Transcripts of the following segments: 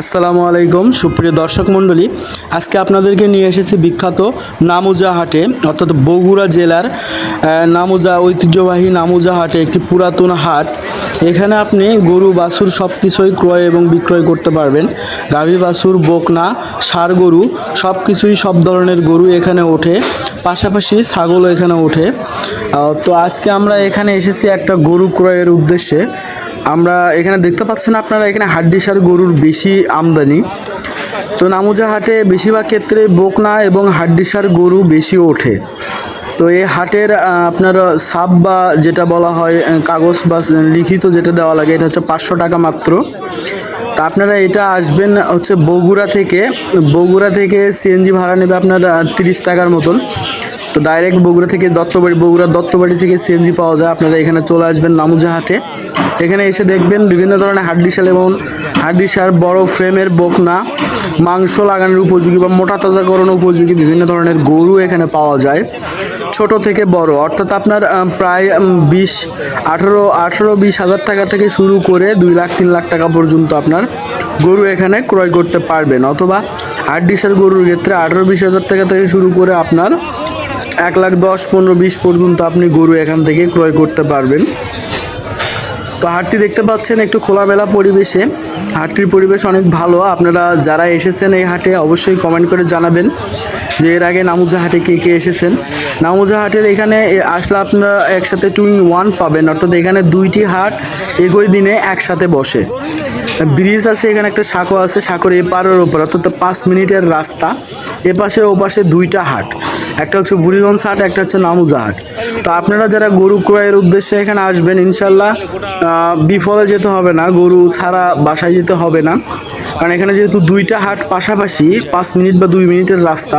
আসসালামু আলাইকুম, সুপ্রিয় দর্শক মণ্ডলী। আজকে আপনাদেরকে নিয়ে এসেছি বিখ্যাত নামুজা হাটে, অর্থাৎ বগুড়া জেলার নামুজা, ঐতিহ্যবাহী নামুজা হাটে একটি পুরাতন হাট। এখানে আপনি গরু, বাছুর সব কিছুই ক্রয় এবং বিক্রয় করতে পারবেন। গাভী, বাছুর, বকনা, ষাঁড় গরু সব কিছুই সব ধরনের গরু এখানে ওঠে। পাশাপাশি ছাগলও এখানে ওঠে। তো আজকে আমরা এখানে এসেছি একটা গরু ক্রয়ের উদ্দেশ্যে। আমরা এখানে দেখতে পাচ্ছেন আপনারা, এখানে হাড্ডিসার গরুর বেশি আমদানি। তো নামুজা হাটে বেশিরভাগ ক্ষেত্রে বোকনা এবং হাড্ডিসার গরু বেশি ওঠে। তো এই হাটের আপনার সাপ বা যেটা বলা হয় কাগজ বা লিখিত যেটা দেওয়া লাগে, এটা হচ্ছে পাঁচশো টাকা মাত্র। তা আপনারা এটা আসবেন হচ্ছে বগুড়া থেকে। বগুড়া থেকে সিএনজি ভাড়া নেবে আপনার তিরিশ টাকার মতন। তো ডাইরেক্ট বগুড়া থেকে দত্তবাড়ি, বগুড়ার দত্তবাড়ি থেকে সিএনজি পাওয়া যায়। আপনারা এখানে চলে আসবেন নামুজা হাটে। এখানে এসে দেখবেন বিভিন্ন ধরনের হাড্ডিসাল এবং হাড্ডিসার বড় ফ্রেমের বকনা, মাংস লাগানোর উপযোগী বা মোটা তাজাকরণ উপযোগী বিভিন্ন ধরনের গরু এখানে পাওয়া যায়। ছোট থেকে বড়, অর্থাৎ আপনার প্রায় বিশ, আঠেরো আঠেরো বিশ হাজার টাকা থেকে শুরু করে দুই লাখ, তিন লাখ টাকা পর্যন্ত আপনার গরু এখানে ক্রয় করতে পারবেন। অথবা হাড্ডিসার গরুর ক্ষেত্রে আঠেরো বিশ হাজার টাকা থেকে শুরু করে আপনার এক লাখ দশ, পনেরো, বিশ পর্যন্ত আপনি গরু এখান থেকে ক্রয় করতে পারবেন। তো হাটটি দেখতে পাচ্ছেন একটু খোলামেলা পরিবেশে। হাটটির পরিবেশ অনেক ভালো। আপনারা যারা এসেছেন এই হাটে অবশ্যই কমেন্ট করে জানাবেন যে এর আগে নামুজা হাটে কে কে এসেছেন। নামুজা হাটের এখানে আসলে আপনারা একসাথে টু ইন ওয়ান পাবেন। অর্থাৎ এখানে দুইটি হাট একই দিনে একসাথে বসে। ব্রিজ আছে, এখানে একটা সাঁকো আছে, সাঁকোর এপারের ওপর অর্থাৎ পাঁচ মিনিটের রাস্তা। এপাশে ওপাশে দুইটা হাট, একটা হচ্ছে বুড়িগঞ্জ হাট, একটা হচ্ছে নামুজা হাট। তো আপনারা যারা গরু ক্রয়ের উদ্দেশ্যে এখানে আসবেন, ইনশাল্লাহ বিফলে যেতে হবে না, গরু ছাড়া বাসায় যেতে হবে না। কারণ এখানে যেহেতু দুইটা হাট পাশাপাশি, পাঁচ মিনিট বা দুই মিনিটের রাস্তা,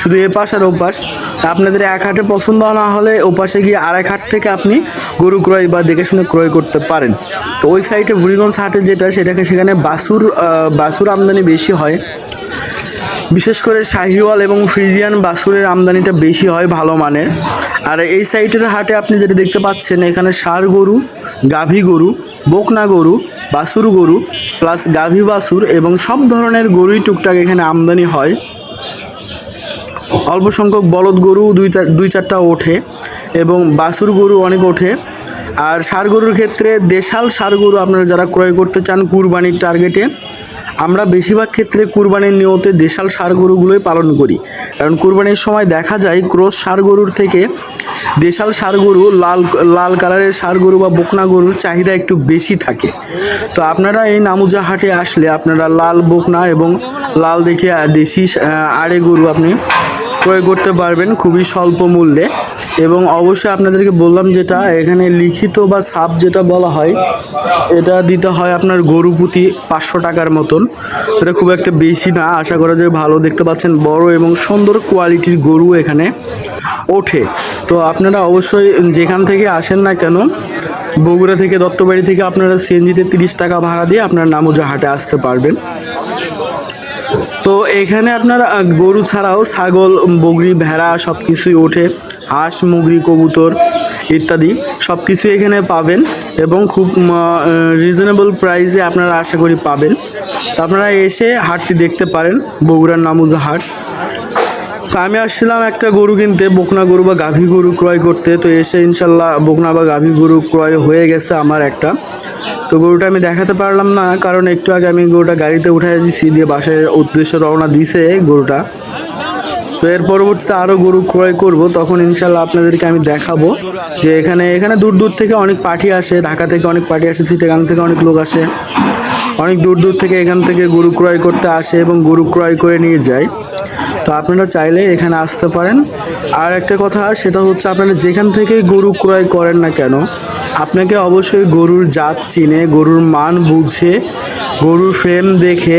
শুধু এ পাশ আর ও পাশ তা আপনাদের এক হাটে পছন্দ না হলে ও পাশে গিয়ে আরেক হাট থেকে আপনি গরু ক্রয় বা দেখে শুনে ক্রয় করতে পারেন। তো ওই সাইডে বুড়িগঞ্জ হাটে যেটা, সেটাকে সেখানে বাসুর বাসুর আমদানি বেশি হয়। বিশেষ করে শাহিওয়াল এবং ফ্রিজিয়ান বাসুরের আমদানিটা বেশি হয় ভালো মানের। আর এই সাইটের হাটে আপনি যেটা দেখতে পাচ্ছেন, এখানে ষাঁড় গরু, গাভী গরু, বকনা গরু, বাসুর গরু প্লাস গাভী বাসুর এবং সব ধরনের গরুই টুকটাক এখানে আমদানি হয়। অল্প সংখ্যক বলদ গরু দুই দুই চারটা ওঠে এবং বাছুর গরু অনেক ওঠে। আর ষাঁড় গরুর ক্ষেত্রে দেশাল সার গরু আপনারা যারা ক্রয় করতে চান কুরবানির টার্গেটে, আমরা বেশিরভাগ ক্ষেত্রে কুরবানির নিয়তে দেশাল সার গরুগুলোই পালন করি। কারণ কুরবানির সময় দেখা যায় ক্রোস সার গরুর থেকে দেশাল ষাঁড় গরু লাল লাল কালারের ষাঁড় গরু বা বকনা গরুর চাহিদা একটু বেশি থাকে। তো আপনারা এই নামুজা হাটে আসলে আপনারা লাল বকনা এবং লাল দেখে দেশি আড়ে গরু আপনি ক্রয় করতে পারবেন খুবই স্বল্প মূল্যে। এবং অবশ্যই আপনাদেরকে বললাম যেটা, এখানে লিখিত বা সাপ যেটা বলা হয়, এটা দিতে হয় আপনার গরু প্রতি পাঁচশো টাকার মতন। এটা খুব একটা বেশি না, আশা করা যায় ভালো দেখতে পাচ্ছেন, বড় এবং সুন্দর কোয়ালিটির গরু এখানে ওঠে। তো আপনারা অবশ্যই যেখান থেকে আসেন না কেন, বগুড়া থেকে, দত্তবাড়ি থেকে আপনারা সিএনজিতে তিরিশ টাকা ভাড়া দিয়ে আপনার নামুজা হাটে আসতে পারবেন। তো এখানে আপনার গরু ছাড়াও ছাগল, বগরি, ভেড়া সব কিছুই ওঠে। হাঁস, মুগরি, কবুতর ইত্যাদি সব কিছু এখানে পাবেন এবং খুব রিজনেবল প্রাইসে আপনারা আশা করি পাবেন। তো আপনারা এসে হাটটি দেখতে পারেন, বগুড়ার নামুজা হাট। তো আমি আসছিলাম একটা গরু কিনতে, বকনা গরু বা গাভী গরু ক্রয় করতে। তো এসে ইনশাল্লাহ বকনা বা গাভী গরু ক্রয় হয়ে গেছে আমার একটা। তো গরুটা আমি দেখাতে পারলাম না, কারণ একটু আগে আমি গরুটা গাড়িতে উঠাই দিছি, দিয়ে বাসায় উদ্দেশ্য রওনা দিছে গরুটা। তো এর পরবর্তীতে আরও গরু ক্রয় করব, তখন ইনশাল্লাহ আপনাদেরকে আমি দেখাবো যে এখানে এখানে দূর দূর থেকে অনেক পার্টি আসে, ঢাকা থেকে অনেক পার্টি আসে, চিটাগাং থেকে অনেক লোক আসে। অনেক দূর দূর থেকে এখান থেকে গরু ক্রয় করতে আসে এবং গরু ক্রয় করে নিয়ে যায়। তো আপনারা চাইলে এখানে আসতে পারেন। আর একটা কথা, সেটা হচ্ছে আপনারা যেখান থেকে গরু ক্রয় করেন না কেন, আপনাকে অবশ্যই গরুর জাত চিনে, গরুর মান বুঝে, গরুর ফ্রেম দেখে,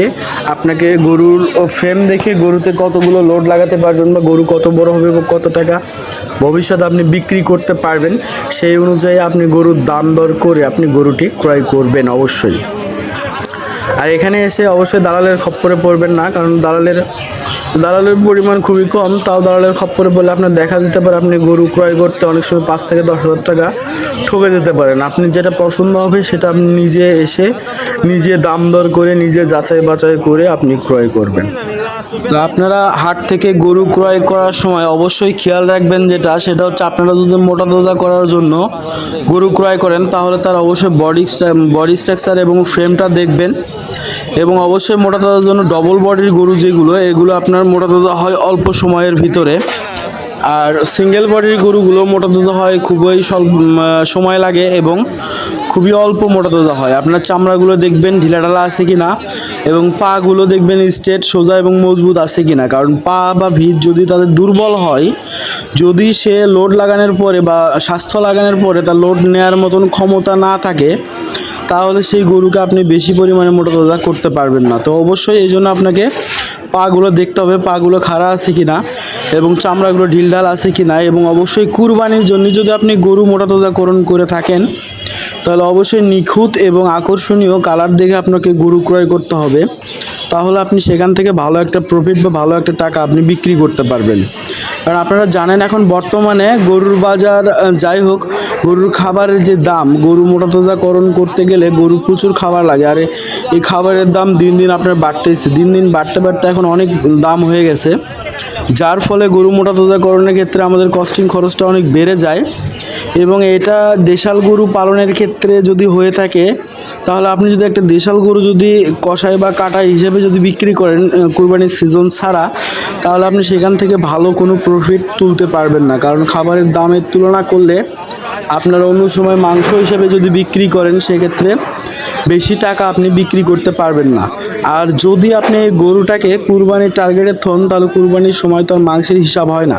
আপনাকে গরুর ফ্রেম দেখে গরুতে কতগুলো লোড লাগাতে পারবেন বা গরু কত বড় হবে বা কত টাকা ভবিষ্যতে আপনি বিক্রি করতে পারবেন, সেই অনুযায়ী আপনি গরুর দাম দর করে আপনি গরুটি ক্রয় করবেন অবশ্যই। আর এখানে এসে অবশ্যই দালালের খপ্পরে পড়বেন না, কারণ দালালের দালালের পরিমাণ খুবই কম, তাও দালালের খপ্পরে বলে আপনার দেখা দিতে পারে আপনি গরু ক্রয় করতে অনেক সময় পাঁচ থেকে দশ হাজার টাকা ঠকে যেতে পারেন। আপনি যেটা পছন্দ হবে সেটা আপনি নিজে এসে নিজে দাম দর করে, নিজে যাচাই বাছাই করে আপনি ক্রয় করবেন। তো আপনারা হাট থেকে গরু ক্রয় করার সময় অবশ্যই খেয়াল রাখবেন যেটা, সেটা হচ্ছে আপনারা যদি মোটা দোদা করার জন্য গরু ক্রয় করেন, তাহলে তার অবশ্যই বডি বডি স্ট্রাকচার এবং ফ্রেমটা দেখবেন। এবং অবশ্যই মোটা দোদার জন্য ডবল বডির গরু যেগুলো, এগুলো আপনার মোটা দোদা হয় অল্প সময়ের ভিতরে। আর সিঙ্গেল বডির গরুগুলো মোটা তাজা হয়, খুবই স্বল্প সময় লাগে এবং খুবই অল্প মোটা তাজা হয়। আপনার চামড়াগুলো দেখবেন ঢিলাঢালা আছে কি না এবং পাগুলো দেখবেন স্ট্রেট সোজা এবং মজবুত আছে কি না কারণ পা বা ভিত যদি তাদের দুর্বল হয়, যদি সে লোড লাগানোর পরে বা স্বাস্থ্য লাগানোর পরে তার লোড নেওয়ার মতন ক্ষমতা না থাকে, তাহলে সেই গরুকে আপনি বেশি পরিমাণে মোটা তাজা করতে পারবেন না। তো অবশ্যই এই জন্য আপনাকে পাগুলো দেখতে হবে, পাগুলো খাড়া আছে কি না এবং চামড়াগুলো ঢিলঢাল আছে কি না এবং অবশ্যই কুরবানির জন্য যদি আপনি গরু মোটা তাজাকরণ করে থাকেন তাহলে অবশ্যই নিখুঁত এবং আকর্ষণীয় কালার দেখে আপনাকে গরু ক্রয় করতে হবে। তাহলে আপনি সেখান থেকে ভালো একটা প্রফিট বা ভালো একটা টাকা আপনি বিক্রি করতে পারবেন। কারণ আপনারা জানেন এখন বর্তমানে গরুর বাজার যাই হোক, গরুর খাবারের যে দাম, গরু মোটা তাজাকরণ করতে গেলে গরু প্রচুর খাবার লাগে। আর এই খাবারের দাম দিন দিন আপনার বাড়তেছে। দিন দিন বাড়তে বাড়তে এখন অনেক দাম হয়ে গেছে। যার ফলে গরু মোটা তাজাকরণের ক্ষেত্রে আমাদের কস্টিং খরচটা অনেক বেড়ে যায়। এবং এটা দেশাল গরু পালনের ক্ষেত্রে যদি হয়ে থাকে, তাহলে আপনি যদি একটা দেশাল গরু যদি কষাই বা কাটা হিসেবে যদি বিক্রি করেন কুরবানির সিজন ছাড়া, তাহলে আপনি সেখান থেকে ভালো কোনো প্রফিট তুলতে পারবেন না। কারণ খাবারের দামের তুলনা করলে আপনার অন্য সময় মাংস হিসেবে যদি বিক্রি করেন, সেক্ষেত্রে বেশি টাকা আপনি বিক্রি করতে পারবেন না। আর যদি আপনি গরুটাকে কুরবানির টার্গেটে থন, তাহলে কুরবানির সময় তো আর মাংসের হিসাব হয় না।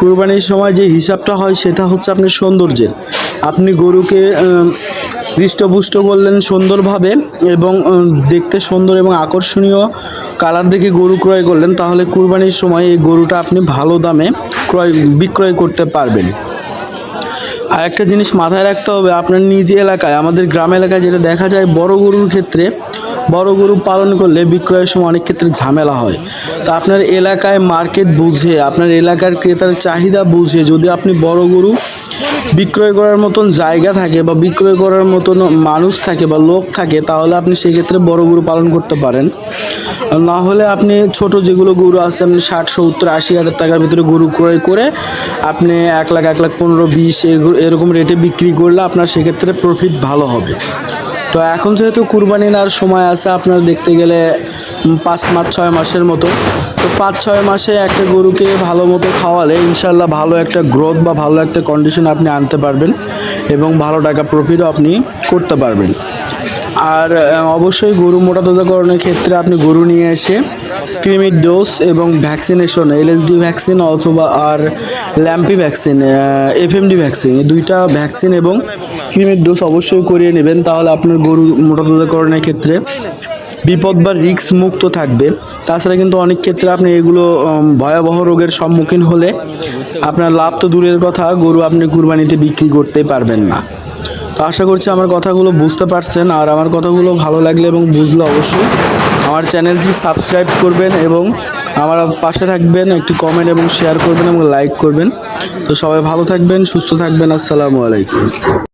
কুরবানির সময় যে হিসাবটা হয় সেটা হচ্ছে আপনার সৌন্দর্যের। আপনি গরুকে হৃষ্টপুষ্ট করলেন সুন্দরভাবে এবং দেখতে সুন্দর এবং আকর্ষণীয় কালার দেখে গরু ক্রয় করলেন, তাহলে কুরবানির সময় এই গরুটা আপনি ভালো দামে ক্রয়, বিক্রয় করতে পারবেন। আর একটা জিনিস মাথায় রাখতে হবে, আপনার নিজ এলাকায়, আমাদের গ্রাম এলাকায় যেটা দেখা যায়, বড় গরুর ক্ষেত্রে বড় গরু পালন করলে বিক্রয়ের সময় অনেক ক্ষেত্রে ঝামেলা হয়। তা আপনার এলাকায় মার্কেট বুঝে, আপনার এলাকার ক্রেতার চাহিদা বুঝে, যদি আপনি বড় গরু বিক্রয় করার মতন জায়গা থাকে বা বিক্রয় করার মতন মানুষ থাকে বা লোক থাকে, তাহলে আপনি সেক্ষেত্রে বড় গরু পালন করতে পারেন। না হলে আপনি ছোট যেগুলো গরু আছে, আপনি ষাট, সত্তর, আশি হাজার টাকার ভিতরে গরু ক্রয় করে আপনি এক লাখ এক লাখ পনেরো, বিশ, এরকম রেটে বিক্রি করলে আপনার সেক্ষেত্রে প্রফিট ভালো হবে। তো এখন যেহেতু কুরবানি নেওয়ার সময় আছে, আপনার দেখতে গেলে পাঁচ মাস, ছয় মাসের মতো। তো পাঁচ, ছয় মাসে একটা গরুকে ভালো মতো খাওয়ালে ইনশাল্লাহ ভালো একটা গ্রোথ বা ভালো একটা কন্ডিশন আপনি আনতে পারবেন এবং ভালো টাকা প্রফিটও আপনি করতে পারবেন। আর অবশ্যই গরু মোটা তাজাকরণের ক্ষেত্রে আপনি গরু নিয়ে এসে ক্রিমির ডোজ এবং ভ্যাকসিনেশন এলএসডি ভ্যাকসিন অথবা আর ল্যাম্পি ভ্যাকসিন এফএমডি ভ্যাকসিন এই দুইটা ভ্যাকসিন এবং ক্রিমির ডোজ অবশ্যই করিয়ে নেবেন, তাহলে আপনার গরু মোটা তাজাকরণের ক্ষেত্রে বিপদ বা রিস্ক মুক্ত থাকবে। তাছাড়া কিন্তু অনেক ক্ষেত্রে আপনি এগুলো ভয়াবহ রোগের সম্মুখীন হলে আপনার লাভ তো দূরের কথা, গরু আপনি কুরবানিতে বিক্রি করতে পারবেন না। তো আশা করছি আমার কথাগুলো বুঝতে পারছেন, আর আমার কথাগুলো ভালো লাগলে এবং বুঝলে অবশ্যই আমার চ্যানেলটি সাবস্ক্রাইব করবেন এবং আমার পাশে থাকবেন, একটি কমেন্ট এবং শেয়ার করবেন এবং লাইক করবেন। তো সবাই ভালো থাকবেন, সুস্থ থাকবেন। আসসালামু আলাইকুম।